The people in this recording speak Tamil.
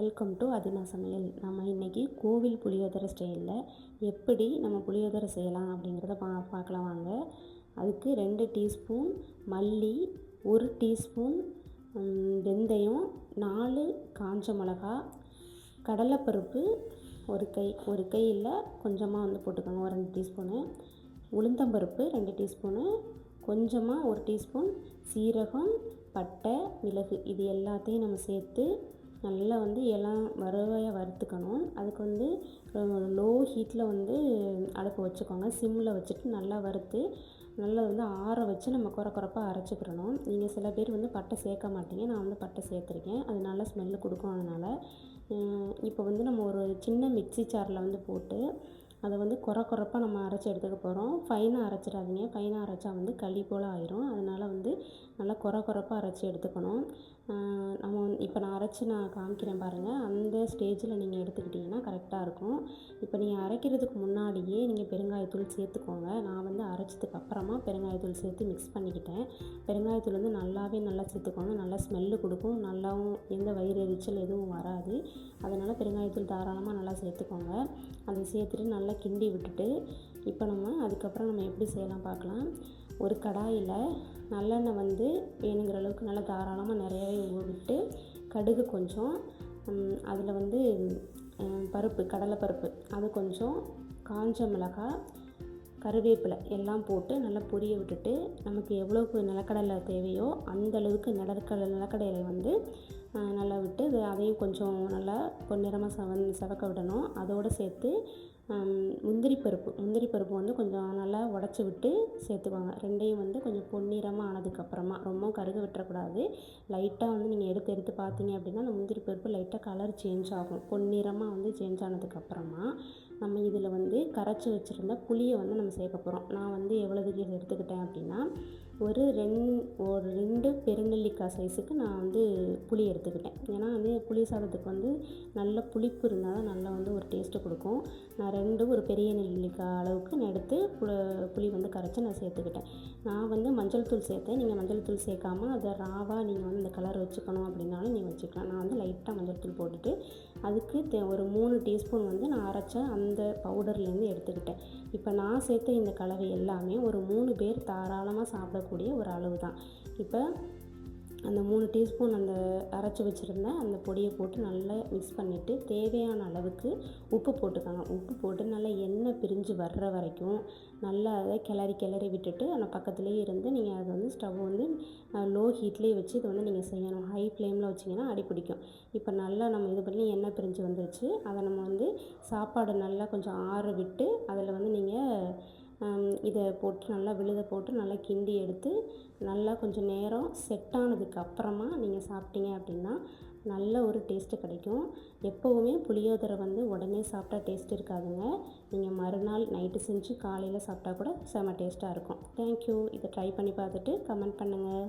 வெல்கம் டு அதினா சமையல் நம்ம இன்றைக்கி கோவில் புளியோதரை ஸ்டைலில் எப்படி நம்ம புளியோதரை செய்யலாம் அப்படிங்கிறத பா பார்க்கலாம் வாங்க. அதுக்கு ரெண்டு டீஸ்பூன் மல்லி ஒரு டீஸ்பூன் வெந்தயம் நாலு காஞ்ச மிளகா கடலைப்பருப்பு ஒரு கை ஒரு கையில் கொஞ்சமாக வந்து போட்டுக்கோங்க ஒரு ரெண்டு டீஸ்பூனு. உளுந்தம்பருப்பு ரெண்டு டீஸ்பூனு. கொஞ்சமாக ஒரு டீஸ்பூன் சீரகம் பட்டை மிளகு இது எல்லாத்தையும் நம்ம சேர்த்து நல்லா வந்து எல்லாம் வறுவையாக வறுத்துக்கணும். அதுக்கு வந்து லோ ஹீட்டில் வந்து அடுப்பை வச்சுக்கோங்க. சிம்மில் வச்சுட்டு நல்லா வறுத்து நல்லா வந்து ஆற வச்சு நம்ம குறை குறைப்பாக அரைச்சிக்கிறணும் நீங்கள் சில பேர் வந்து பட்டை சேர்க்க மாட்டீங்க. நான் வந்து பட்டை சேர்த்துருக்கேன். அது நல்லா ஸ்மெல்லு கொடுக்கும் அதனால். இப்போ வந்து நம்ம ஒரு சின்ன மிக்ஸி சாரில் வந்து போட்டு அதை வந்து குறை குறைப்பாக நம்ம அரைச்சி எடுத்துக்க போகிறோம் ஃபைனாக அரைச்சிடாதீங்க. ஃபைனாக அரைச்சா வந்து களி போல் ஆயிரும். அதனால் வந்து நல்லா குறை குறைப்பாக அரைச்சி எடுத்துக்கணும். இப்போ நான் அரைச்சி நான் காமிக்கிறேன் பாருங்கள் அந்த ஸ்டேஜில் நீங்கள் எடுத்துக்கிட்டிங்கன்னா கரெக்டாக இருக்கும். இப்போ நீங்கள் அரைக்கிறதுக்கு முன்னாடியே நீங்கள் பெருங்காயத்தூள் சேர்த்துக்கோங்க. நான் வந்து அரைச்சதுக்கு அப்புறமா பெருங்காயத்தூள் சேர்த்து மிக்ஸ் பண்ணிக்கிட்டேன். பெருங்காயத்தூள் வந்து நல்லாவே நல்லா சேர்த்துக்கோங்க. நல்லா ஸ்மெல்லு கொடுக்கும். நல்லாவும் எந்த வயிறு எரிச்சல் எதுவும் வராது. அதனால் பெருங்காயத்தூள் தாராளமாக நல்லா சேர்த்துக்கோங்க. அதை சேர்த்துட்டு நல்லா கிண்டி விட்டுட்டு இப்போ நம்ம அதுக்கப்புறம் நம்ம எப்படி செய்யலாம் பார்க்கலாம். ஒரு கடாயில் நல்லெண்ணெய் வந்து வேணுங்கிற அளவுக்கு நல்லா தாராளமாக நிறையவே விட்டு கடுகு கொஞ்சம் அதில் வந்து பருப்பு கடலைப்பருப்பு அது கொஞ்சம் காஞ்ச மிளகாய் கருவேப்பிலை எல்லாம் போட்டு நல்லா பொரிய விட்டுட்டு நமக்கு எவ்வளோக்கு நிலக்கடலை தேவையோ அந்த அளவுக்கு நிலக்கடலை நிலக்கடலை வந்து நல்லா அதையும் கொஞ்சம் நல்லா பொன்னிறமாக செவன் செவக்க விடணும். அதோடு சேர்த்து முந்திரி பருப்பு. முந்திரி பருப்பு வந்து கொஞ்சம் நல்லா உடச்சி விட்டு சேர்த்துக்குவாங்க ரெண்டையும் வந்து கொஞ்சம் பொன்னிறமாக ஆனதுக்கப்புறமா ரொம்ப கருக விட்டுறக்கூடாது. லைட்டாக வந்து நீங்கள் எடுத்து எடுத்து பார்த்தீங்க அப்படின்னா அந்த முந்திரி பருப்பு லைட்டாக கலர் சேஞ்ச் ஆகும். பொன்னிறமாக வந்து சேஞ்ச் ஆனதுக்கப்புறமா நம்ம இதில் வந்து கரைச்சி வச்சுருந்த புளியை வந்து நம்ம சேர்க்க போகிறோம் நான் வந்து எவ்வளோதுக்கு எடுத்துக்கிட்டேன் அப்படின்னா ஒரு ரெண் ஒரு ரெண்டு பெருநெல்லிக்காய் சைஸுக்கு நான் வந்து புளி எடுத்துக்கிட்டேன். ஏன்னா வந்து புளி சாதத்துக்கு வந்து நல்ல புளிப்பு இருந்தால் தான் நல்லா வந்து ஒரு டேஸ்ட்டு கொடுக்கும். நான் ரெண்டு ஒரு பெரிய நெல்லிக்காய் அளவுக்கு நான் எடுத்து புளி வந்து கரைச்சி நான் சேர்த்துக்கிட்டேன். நான் வந்து மஞ்சள் தூள் சேர்த்தேன். நீங்கள் மஞ்சள் தூள் சேர்க்காம அதை ராவாக நீங்கள் வந்து இந்த கலர் வச்சுக்கணும் அப்படின்னாலும் நீங்கள் வச்சுக்கலாம். நான் வந்து லைட்டாக மஞ்சள் தூள் போட்டுட்டு அதுக்கு தே ஒரு மூணு டீஸ்பூன் வந்து நான் அரைச்ச அந்த பவுடர்லேருந்து எடுத்துக்கிட்டேன். இப்போ நான் சேர்த்த இந்த கலவை எல்லாமே ஒரு மூணு பேர் தாராளமாக சாப்பிடக்கூடிய ஒரு அளவு தான். இப்போ அந்த மூணு டீஸ்பூன் அந்த அரைச்சி வச்சுருந்த அந்த பொடியை போட்டு நல்லா மிக்ஸ் பண்ணிவிட்டு தேவையான அளவுக்கு உப்பு போட்டுக்கோங்க. உப்பு போட்டு நல்லா எண்ணெய் பிரிஞ்சு வர்ற வரைக்கும் நல்லா அதை கிளறி கிளறி விட்டுட்டு அந்த பக்கத்துலேயே இருந்து நீங்கள் அதை வந்து ஸ்டவ் வந்து லோ ஹீட்லேயே வச்சு இதை வந்து நீங்கள் செய்யணும். ஹை ஃப்ளேமில் வச்சிங்கன்னா அடி பிடிக்கும். இப்போ நல்லா நம்ம இது பண்ணி எண்ணெய் பிரிஞ்சு வந்துருச்சு. அதை நம்ம வந்து சாப்பாடு நல்லா கொஞ்சம் ஆற விட்டு அதில் வந்து நீங்கள் இதை போட்டு நல்லா விழுத போட்டு நல்லா கிண்டி எடுத்து நல்லா கொஞ்சம் நேரம் செட் ஆனதுக்கு அப்புறமா நீங்கள் சாப்பிட்டீங்க அப்படின்னா நல்ல ஒரு டேஸ்ட்டு கிடைக்கும். எப்போவுமே புளியோதரை வந்து உடனே சாப்பிட்டா டேஸ்ட் இருக்காதுங்க. நீங்கள் மறுநாள் நைட்டு செஞ்சு காலையில் சாப்பிட்டா கூட செம்ம டேஸ்ட்டாக இருக்கும். தேங்க்யூ இதை ட்ரை பண்ணி பார்த்துட்டு கமெண்ட் பண்ணுங்கள்